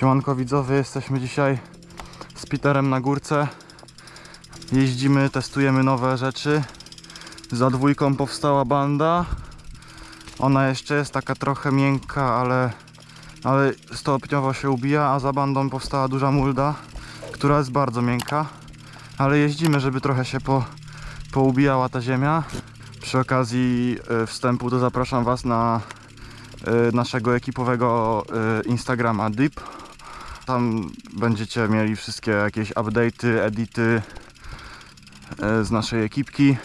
Siemanko widzowie, jesteśmy dzisiaj z Peterem na górce. Jeździmy, testujemy nowe rzeczy. Za dwójką powstała banda. Ona jeszcze jest taka trochę miękka, ale, ale stopniowo się ubija, a za bandą powstała duża mulda, która jest bardzo miękka. Ale jeździmy, żeby trochę się po, poubijała ta ziemia. Przy okazji y, wstępu to zapraszam Was na y, naszego ekipowego y, Instagrama Deep. Tam będziecie mieli wszystkie jakieś update'y, edity y, z naszej ekipki.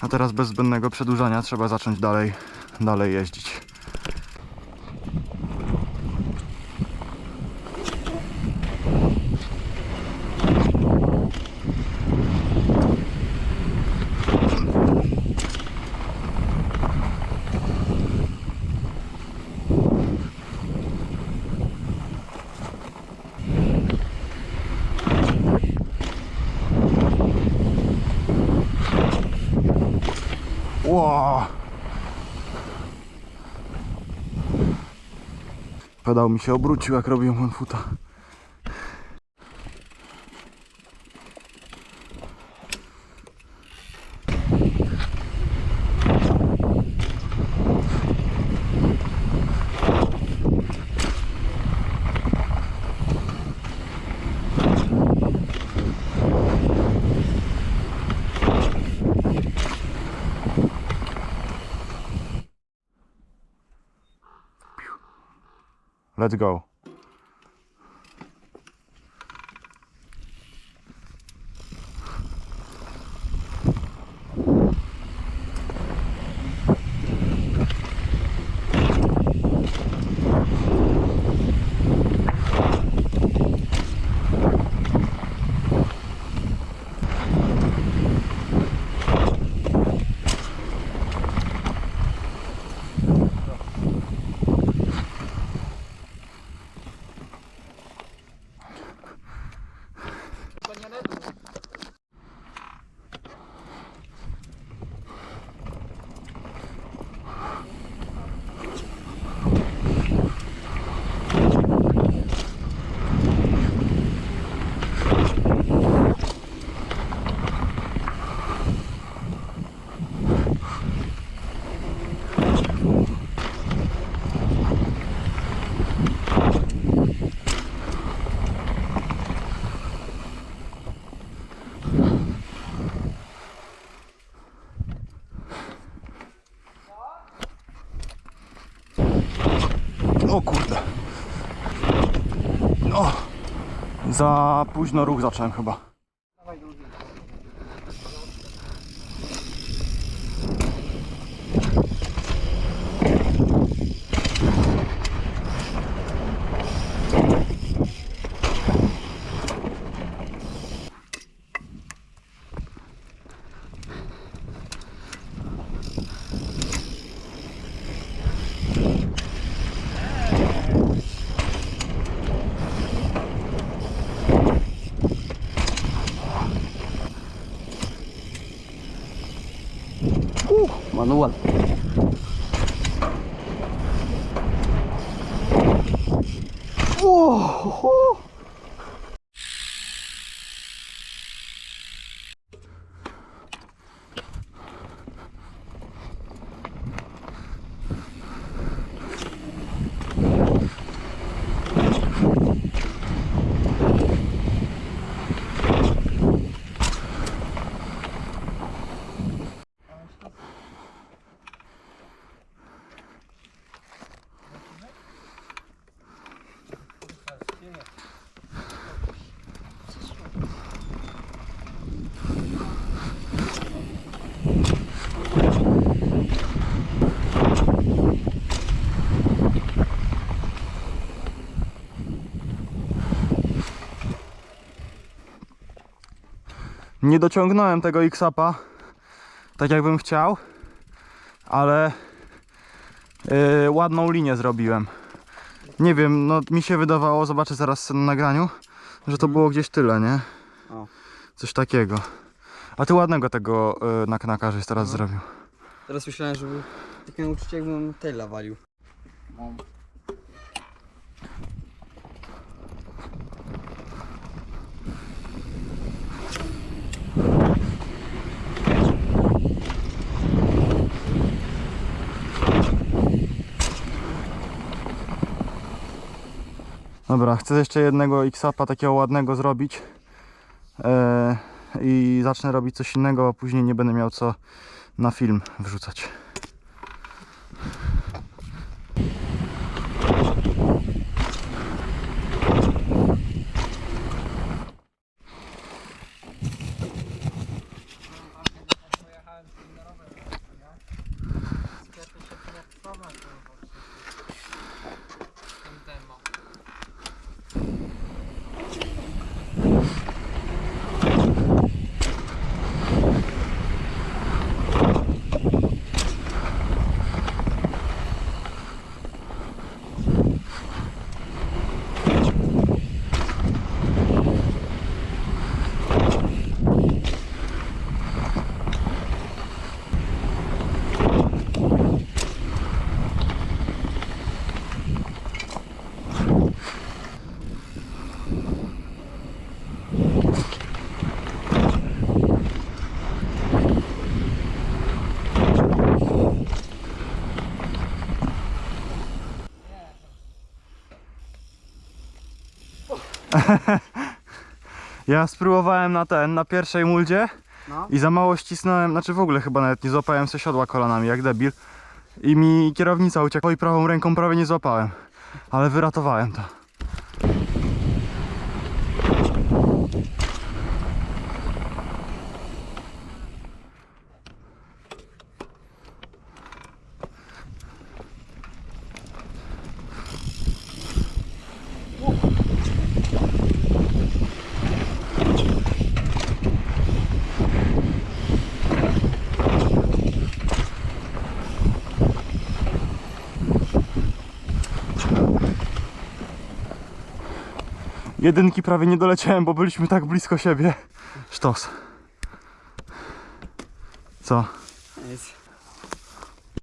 A teraz bez zbędnego przedłużania trzeba zacząć dalej, dalej jeździć. Ło! Pedał mi się obrócił jak robiłem one foota. Let's go. Za późno ruch zacząłem chyba. Whew, manual Whoa! Nie dociągnąłem tego X-Upa tak jakbym chciał, ale yy, ładną linię zrobiłem. Nie wiem, no mi się wydawało, zobaczę zaraz na nagraniu, że to było gdzieś tyle, nie? O. Coś takiego. A ty ładnego tego yy, na knaka żeś teraz zrobił. Teraz myślałem, żeby takie uczucie jakbym Taylor walił. Dobra, chcę jeszcze jednego X-Upa takiego ładnego zrobić. E, I zacznę robić coś innego, a później nie będę miał co na film wrzucać. Ja spróbowałem na ten, na pierwszej muldzie No. i za mało ścisnąłem, znaczy w ogóle chyba nawet nie złapałem se siodła kolanami, jak debil. I mi kierownica uciekła i prawą ręką prawie nie złapałem. Ale wyratowałem to. Jedynki prawie nie doleciałem, bo byliśmy tak blisko siebie. Sztos. Co?